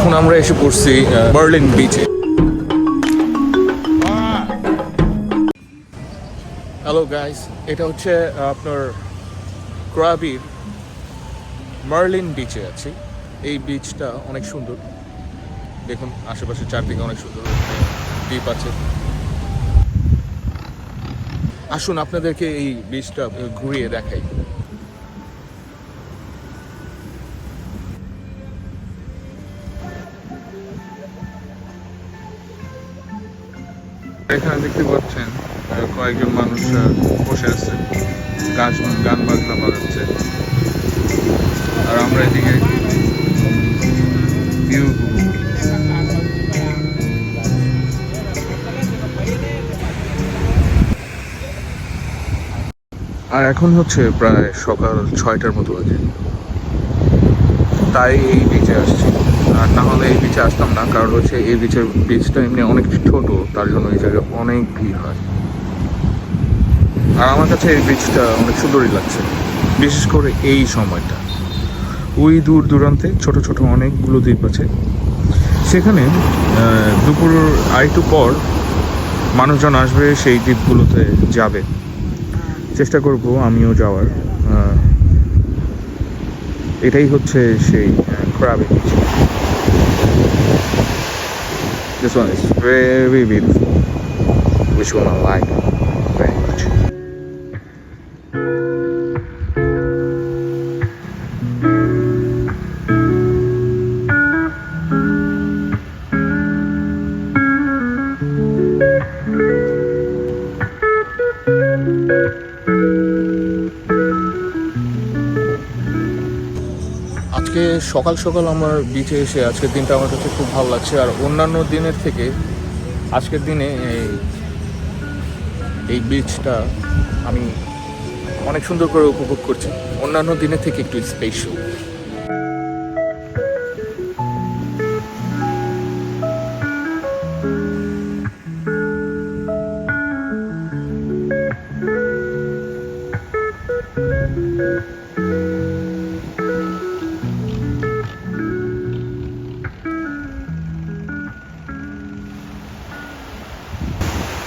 এখন আমরা এসে পড়ছি বার্লিন বিচে হ্যালো গাইস এটা হচ্ছে আপনার ক্রাবির মার্লিন বিচে আছি। এই বিচটা অনেক সুন্দর। দেখুন আশেপাশে চারদিকে অনেক সুন্দর দ্বীপ আছে। আসুন আপনাদেরকে এই বিচটা ঘুরিয়ে দেখাই। এখানে দেখতে পাচ্ছেন কয়েকজন মানুষ বসে আছে। গাছ, গান বাজনা বাজাচ্ছে। আর আমরা এদিকে আর এখন হচ্ছে প্রায় সকাল ছয়টার মতো বাজে। তাই এই বিচে আসছি। আর না হলে এই বিচে আসতাম না, কারণ হচ্ছে এই বিচের বিচটা এমনি অনেক ছোট, তার জন্য এই জায়গায় অনেক ভিড় হয়। আর আমার কাছে এই বিচটা অনেক সুন্দরই লাগছে, বিশেষ করে এই সময়টা। ওই দূর দূরান্তে ছোট ছোট অনেকগুলো দ্বীপ আছে। সেখানে দুপুর আড়াইটু পর মানুষজন আসবে সেই দ্বীপগুলোতে যাবে। চেষ্টা করব আমিও যাওয়ার এটাই হচ্ছে সেই ক্রাবে। This one is very beautiful. Which one I like আজকে সকাল সকাল আমার বিচে এসে আজকের দিনটা আমার কাছে খুব ভালো লাগছে। আর অন্যান্য দিনের থেকে আজকের দিনে এই এই বিচটা আমি অনেক সুন্দর করে উপভোগ করছি। অন্যান্য দিনের থেকে একটু স্পেশাল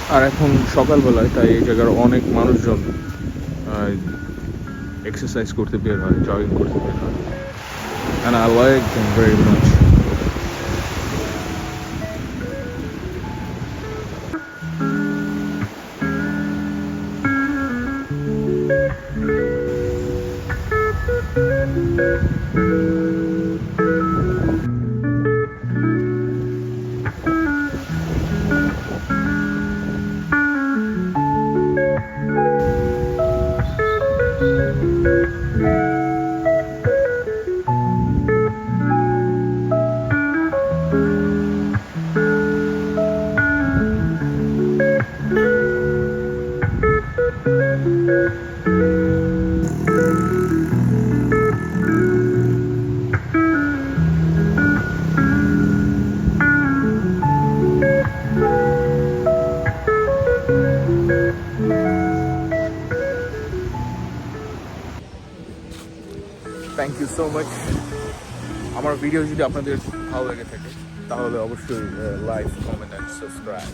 আর এখন সকালবেলায় তাই এই জায়গার অনেক মানুষজন এক্সারসাইজ করতে বের হয় জগিং করতে বের হয়। And I like them very much thank you so much আমার ভিডিও যদি আপনাদের ভালো লেগে থাকে, তাহলে অবশ্যই লাইক কমেন্ট অ্যান্ড সাবস্ক্রাইব